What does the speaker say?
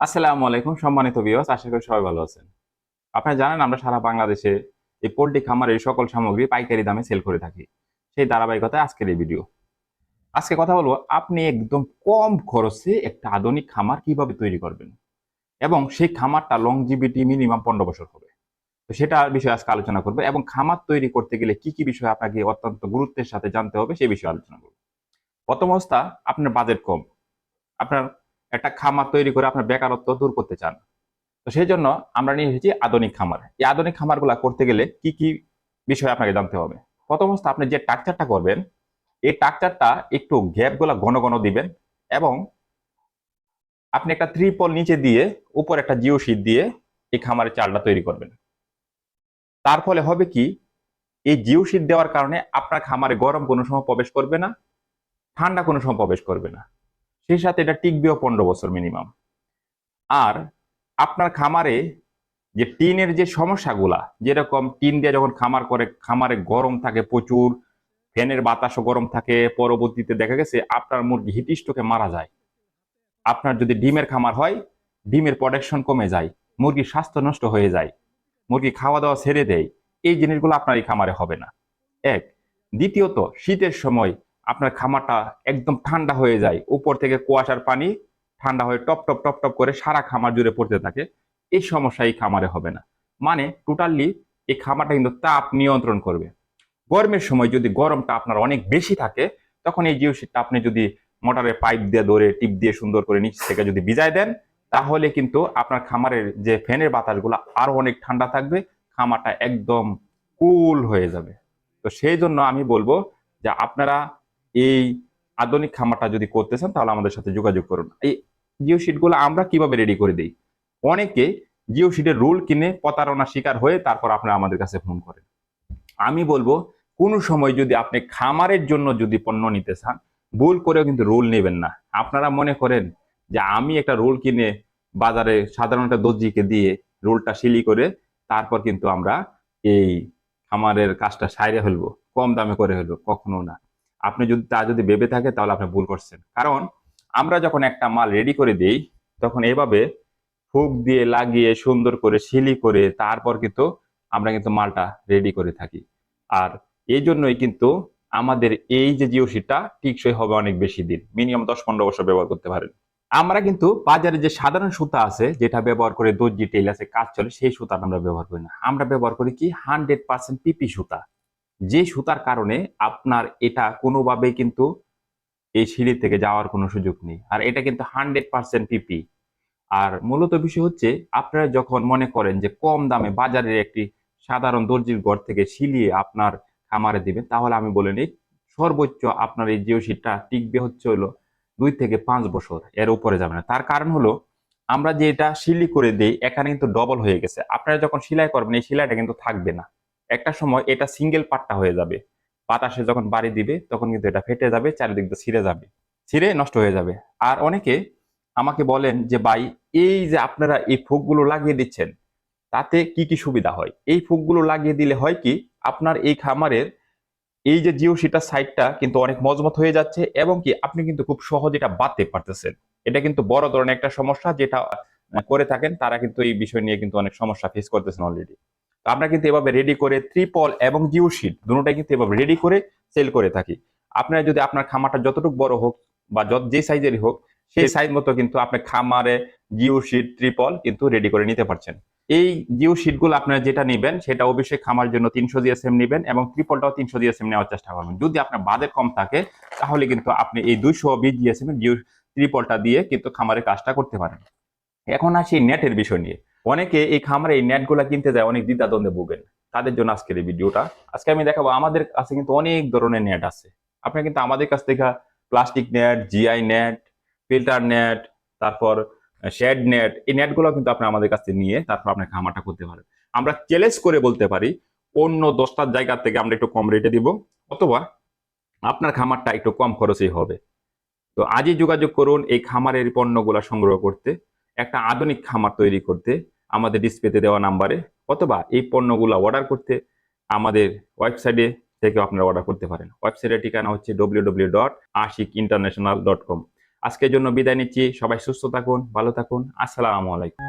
আসসালামু আলাইকুম, সম্মানিত বিয়স আশা করি সবাই ভালো আছেন। আপনারা জানেন আমরা সারা বাংলাদেশে এই পোল্ট্রি খামারের সকল সামগ্রী পাইকারি দামে সেল করে থাকি। সেই ধারাবাহিকতায় আজকের এই ভিডিও আজকে কথা বলব, আপনি একদম কম খরচে একটা আধুনিক খামার কীভাবে তৈরি করবেন? এবং সেই খামারটা লংজিবিটি মিনিমাম পনেরো বছর হবে। তো সেটা বিষয়ে আজকে আলোচনা করব এবং খামার তৈরি করতে গেলে কি কি বিষয় আপনাকে অত্যন্ত গুরুত্বের সাথে জানতে হবে সেই বিষয়ে আলোচনা করব। প্রথম অবস্থা, আপনার বাজেট কম। আপনার একটা খামার তৈরি করে আপনার বেকারত্ব দূর করতে চান। তো সেই জন্য আমরা নিয়ে এসেছি আধুনিক খামার। এই আধুনিক খামারগুলো করতে গেলে কি কি বিষয় আপনাকে জানতে হবে? প্রথম অবস্থা আপনি যে টাকচারটা করবেন, এই টাকচারটা একটু গ্যাপগুলো ঘন ঘন দিবেন এবং আপনি একটা ত্রিপল নিচে দিয়ে উপর একটা জিও শীট দিয়ে এই খামারের চালটা তৈরি করবেন। তার ফলে হবে কি, এই জিও শীট দেওয়ার কারণে আপনার খামারে গরম কোনো সময় প্রবেশ করবে না, ঠান্ডা কোনো সময় প্রবেশ করবে না। সেই সাথে এটা টিকবেও পনেরো বছর মিনিমাম আর আপনার খামারে যে টিনের যে সমস্যাগুলা, যেরকম টিন দিয়ে যখন খামার করে, খামারে গরম থাকে প্রচুর, ফ্যানের বাতাসও গরম থাকে, পরবর্তীতে দেখা গেছে আপনার মুরগি হিটিস্টোকে মারা যায়। আপনার যদি ডিমের খামার হয়, ডিমের প্রোডাকশন কমে যায়, মুরগির স্বাস্থ্য নষ্ট হয়ে যায়, মুরগি খাওয়া দাওয়া ছেড়ে দেয়, এই জিনিসগুলো আপনার এই খামারে হবে না। এক। দ্বিতীয়ত, শীতের সময় আপনার খামারটা একদম ঠান্ডা হয়ে যায়। উপর থেকে কুয়াশার পানি ঠান্ডা হয়ে টপ টপ টপ টপ করে সারা খামার জুড়ে পড়তে থাকে। এই সমস্যা এই খামারে হবে না। মানে টোটালি এই খামারটা কিন্তু তাপ নিয়ন্ত্রণ করবে। গরমের সময় যদি গরমটা আপনার অনেক বেশি থাকে, তখন এই জিও শীটটা আপনি যদি মোটরের পাইপ দিয়ে ধরে, টিপ দিয়ে সুন্দর করে নিচ থেকে যদি ভিজায় দেন, তাহলে কিন্তু আপনার খামারের যে ফ্যানের বাতাসগুলো আরও অনেক ঠান্ডা থাকবে, খামারটা একদম কুল হয়ে যাবে। তো সেই জন্য আমি বলব যে আপনারা এই আধুনিক খামারটা যদি করতে চান, তাহলে আমাদের সাথে যোগাযোগ করুন। এই জিও শিটগুলো আমরা কীভাবে রেডি করে দিই? অনেকে জিও শিটের রুল কিনে প্রতারণার শিকার হয়ে তারপর আপনারা আমাদের কাছে ফোন করেন। আমি বলব, কোনো সময় যদি আপনি খামারের জন্য যদি পণ্য নিতে চান, ভুল করেও কিন্তু রুল নেবেন না। আপনারা মনে করেন যে আমি একটা রোল কিনে বাজারে সাধারণ একটা দর্জিকে দিয়ে রোলটা সিলি করে তারপর কিন্তু আমরা এই খামারের কাজটা সাইরে ফেলব, কম দামে করে ফেলব, কখনো না। আপনি যদি তা যদি ভেবে থাকে, তাহলে আপনি ভুল করছেন। কারণ আমরা যখন একটা মাল রেডি করে দিই, তখন এভাবে ফুক দিয়ে লাগিয়ে, সুন্দর করে শিলি করে, তারপর কিন্তু আমরা কিন্তু মালটা রেডি করে থাকি। আর এই জন্যই কিন্তু আমাদের এই যে জিও শিটটা, টিকসই হবে অনেক বেশি দিন মিনিমাম দশ পনেরো বছর ব্যবহার করতে পারেন। আমরা কিন্তু বাজারে যে সাধারণ সুতা আছে, যেটা ব্যবহার করে দর্জি টেল আছে, কাজ চলে, সেই সুতাটা আমরা ব্যবহার করি না। আমরা ব্যবহার করি কি হান্ড্রেড পার্সেন্ট পিপি সুতা। যে সুতার কারণে আপনার এটা কোনোভাবেই কিন্তু এই সিঁড়ি থেকে যাওয়ার কোনো সুযোগ নেই। আর এটা কিন্তু হান্ড্রেড পার্সেন্ট পিপি আর মূলত বিষয় হচ্ছে, আপনারা যখন মনে করেন যে কম দামে বাজারের একটি সাধারণ দর্জির ঘর থেকে সিলিয়ে আপনার খামারে দিবেন, তাহলে আমি বলে নিই, সর্বোচ্চ আপনার এই জিও শিটটা টিকবে হচ্ছে হলো দুই থেকে পাঁচ বছর, এর উপরে যাবে না। তার কারণ হলো, আমরা যে এটা সিলি করে দিই, এখানে কিন্তু ডবল হয়ে গেছে। আপনারা যখন সেলাই করবেন, এই সেলাইটা কিন্তু থাকবে না। একটা সময় এটা সিঙ্গেল পাট্টা হয়ে যাবে। বাতাসে যখন বাড়ি দিবে, তখন কিন্তু এটা ফেটে যাবে, চারিদিক দিয়ে ছিঁড়ে যাবে। ছিঁড়ে নষ্ট হয়ে যাবে। আর অনেকে আমাকে বলেন যে, ভাই, এই যে আপনারা এই ফুকগুলো লাগিয়ে দিচ্ছেন, তাতে কি কি সুবিধা হয়? এই ফুকগুলো লাগিয়ে দিলে হয় কি, আপনার এই খামারের এই যে জিও সিটার সাইডটা কিন্তু অনেক মজবুত হয়ে যাচ্ছে এবং কি আপনি কিন্তু খুব সহজে এটা বাঁধতে পারতেছেন। এটা কিন্তু বড় ধরনের একটা সমস্যা যেটা করে থাকেন, তারা কিন্তু এই বিষয় নিয়ে কিন্তু অনেক সমস্যা ফেস করতেছেন অলরেডি তো আমরা কিন্তু এভাবে রেডি করে ত্রিপল এবং জিও শিট দুটোটাই কিন্তু এভাবে রেডি করে সেল করে থাকি। আপনার যদি আপনার খামারটা যতটুকু বড় হোক বা যত যে সাইজেরই হোক সেই সাইজ মতো কিন্তু আপনি খামারে জিও শিট ট্রিপল কিন্তু রেডি করে নিতে পারছেন। এই জিও শিটগুলো আপনারা যেটা নেবেন সেটা অবশ্যই খামার জন্য তিনশো জিএসএম নেবেন এবং ত্রিপলটাও তিনশো জিএসএম নেওয়ার চেষ্টা করবেন। যদি আপনার বাজেট কম থাকে তাহলে কিন্তু আপনি এই দুইশো বিশ জিএসএম এর জিও ত্রিপলটা দিয়ে কিন্তু খামারের কাজটা করতে পারেন। এখন আসি নেটের বিষয় নিয়ে। অনেকে এই খামারে এই নেটগুলা কিনতে যায়, অনেক দ্বিধাদ্বন্দ্বে ভুগেন। তাদের জন্য আজকের এই ভিডিওটা। আজকে আমি দেখাবো, আমাদের কাছে কিন্তু অনেক ধরনের নেট আছে। আপনি কিন্তু আমাদের কাছ থেকে plastic net, GI net, filter net, তারপর শেড নেট, এই নেটগুলো কিন্তু আপনি আমাদের কাছ নিয়ে তারপর আপনার খামারটা করতে পারেন। আমরা চ্যালেঞ্জ করে বলতে পারি, অন্য দশটার জায়গা থেকে আমরা একটু কম রেটে দিব, অথবা আপনার খামারটা একটু কম খরচেই হবে। তো আজই যোগাযোগ করুন এই খামারের পণ্যগুলো সংগ্রহ করতে। একটা আধুনিক খামার তৈরি করতে, আমাদের ডিসপ্লেতে দেওয়া নাম্বারে অথবা এই পণ্যগুলো অর্ডার করতে আমাদের ওয়েবসাইটে থেকে আপনারা অর্ডার করতে পারেন। ওয়েবসাইটের ঠিকানা হচ্ছে W W dot Ashik international dot com আজকের জন্য বিদায় নিচ্ছি, সবাই সুস্থ থাকুন, ভালো থাকুন, আসসালামু আলাইকুম।